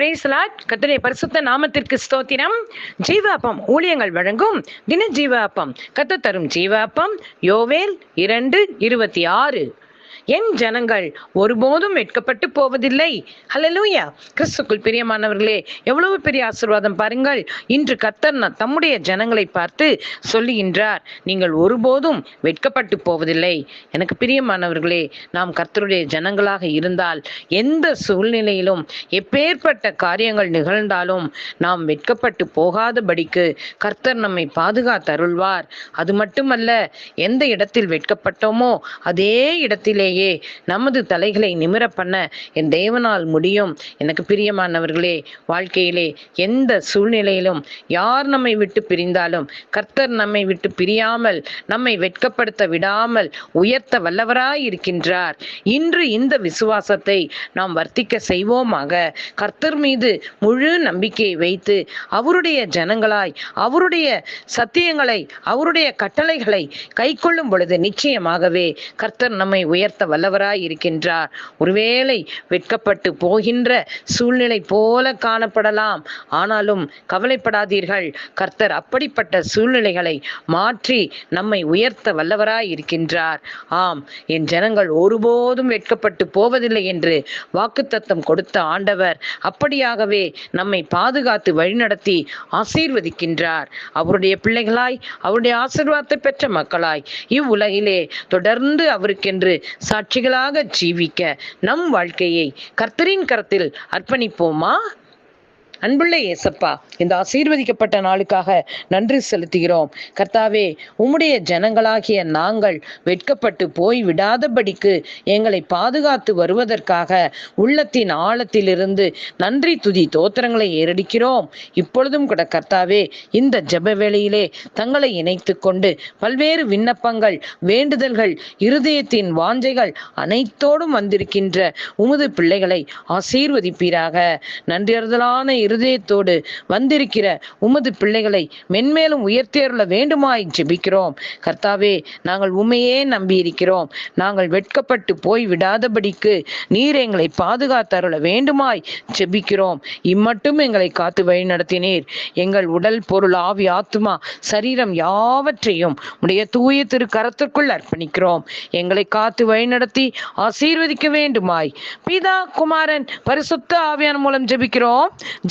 பிரேசலாட் கத்தனை பரிசுத்த நாமத்திற்கு ஸ்தோத்திரம். ஜீவாப்பம் ஊழியங்கள் வழங்கும் தின ஜீவாப்பம் கத்த தரும் ஜீவாப்பம். யோவேல் இரண்டு இருபத்தி ஆறு. என் ஜனங்கள் ஒருபோதும் வெட்கப்பட்டு போவதில்லை. ஹலலூயா கிறிஸ்துக்குள் பிரியமானவர்களே எவ்வளவு பெரிய ஆசீர்வாதம் பாருங்கள். இன்று கர்த்தர் தம்முடைய ஜனங்களை பார்த்து சொல்லுகின்றார் நீங்கள் ஒருபோதும் வெட்கப்பட்டு போவதில்லை. எனக்கு பிரியமானவர்களே நாம் கர்த்தருடைய ஜனங்களாக இருந்தால் எந்த சூழ்நிலையிலும் எப்பேற்பட்ட காரியங்கள் நிகழ்ந்தாலும் நாம் வெட்கப்பட்டு போகாதபடிக்கு கர்த்தர் நம்மை பாதுகாத்தருள்வார் அது மட்டுமல்ல எந்த இடத்தில் வெட்கப்பட்டோமோ அதே இடத்திலே இடத்திலேயே நமது தலைகளை நிமிர பண்ண என் தேவனால் முடியும். எனக்கு பிரியமானவர்களே வாழ்க்கையிலே எந்த சூழ்நிலையிலும் யார் நம்மை விட்டு பிரிந்தாலும் கர்த்தர் நம்மை விட்டு பிரியாமல் நம்மை வெட்கப்படுத்த விடாமல் உயர்த்த வல்லவராய் இருக்கின்றார். இன்று இந்த விசுவாசத்தை நாம் வர்த்திக்க செய்வோமாக. கர்த்தர் மீது முழு நம்பிக்கையை வைத்து அவருடைய ஜனங்களாய் அவருடைய சத்தியங்களை அவருடைய கட்டளைகளை கைக்கொள்ளும் பொழுது நிச்சயமாகவே கர்த்தர் நம்மை உயர்த்த நடத்த வல்லவராய் இருக்கின்றார். ஒருவேளை வெட்கப்பட்டு போகின்ற சூழ்நிலை போல காணப்படலாம். ஆனாலும் கவலைப்படாதீர்கள். கர்த்தர் அப்படிப்பட்ட சூழ்நிலைகளை மாற்றி நம்மை உயர்த்த வல்லவராய் இருக்கின்றார். ஆம் என் ஜனங்கள் ஒருபோதும் வெட்கப்பட்டு போவதில்லை என்று வாக்குத்தத்தம் கொடுத்த ஆண்டவர் அப்படியாகவே நம்மை பாதுகாத்து வழிநடத்தி ஆசீர்வதிக்கின்றார். அவருடைய பிள்ளைகளாய் அவருடைய ஆசீர்வாதத்தை பெற்ற மக்களாய் இவ்வுலகிலே தொடர்ந்து அவருக்கென்று சாட்சிகளாக ஜீவிக்க நம் வாழ்க்கையை கர்த்தரின் கரத்தில் அர்ப்பணிப்போமா? அன்புள்ள ஏசப்பா இந்த ஆசீர்வதிக்கப்பட்ட நாளுக்காக நன்றி செலுத்துகிறோம். கர்த்தாவே உம்முடைய ஜனங்களாகிய நாங்கள் வெட்கப்பட்டு போய் விடாதபடிக்கு எங்களை பாதுகாத்து வருவதற்காக உள்ளத்தின் ஆழத்திலிருந்து நன்றி துதி தோத்திரங்களை ஏறடிக்கிறோம். இப்பொழுதும் கூட கர்த்தாவே இந்த ஜப வேளையிலே தங்களை இணைத்து கொண்டு பல்வேறு விண்ணப்பங்கள் வேண்டுதல்கள் இருதயத்தின் வாஞ்சைகள் அனைத்தோடும் வந்திருக்கின்ற உமது பிள்ளைகளை ஆசீர்வதிப்பீராக. நன்றியறுதலான இருதயத்தோடு வந்திருக்கிற உமது பிள்ளைகளை மென்மேலும் உயர்த்தேருள வேண்டுமாய் ஜெபிக்கிறோம். கர்த்தாவே நாங்கள் உண்மையே நம்பியிருக்கிறோம். நாங்கள் வெட்கப்பட்டு போய் விடாதபடிக்கு நீர் எங்களை பாதுகாத்தருள வேண்டுமாய் ஜெபிக்கிறோம். இம்மட்டும் எங்களை காத்து வழி நடத்தினீர். எங்கள் உடல் பொருள் ஆவி ஆத்மா சரீரம் யாவற்றையும் உடைய தூய திரு கரத்திற்குள் அர்ப்பணிக்கிறோம். எங்களை காத்து வழிநடத்தி ஆசீர்வதிக்க வேண்டுமாய். பிதா குமாரன் பரிசுத்த ஆவியான மூலம் ஜெபிக்கிறோம்.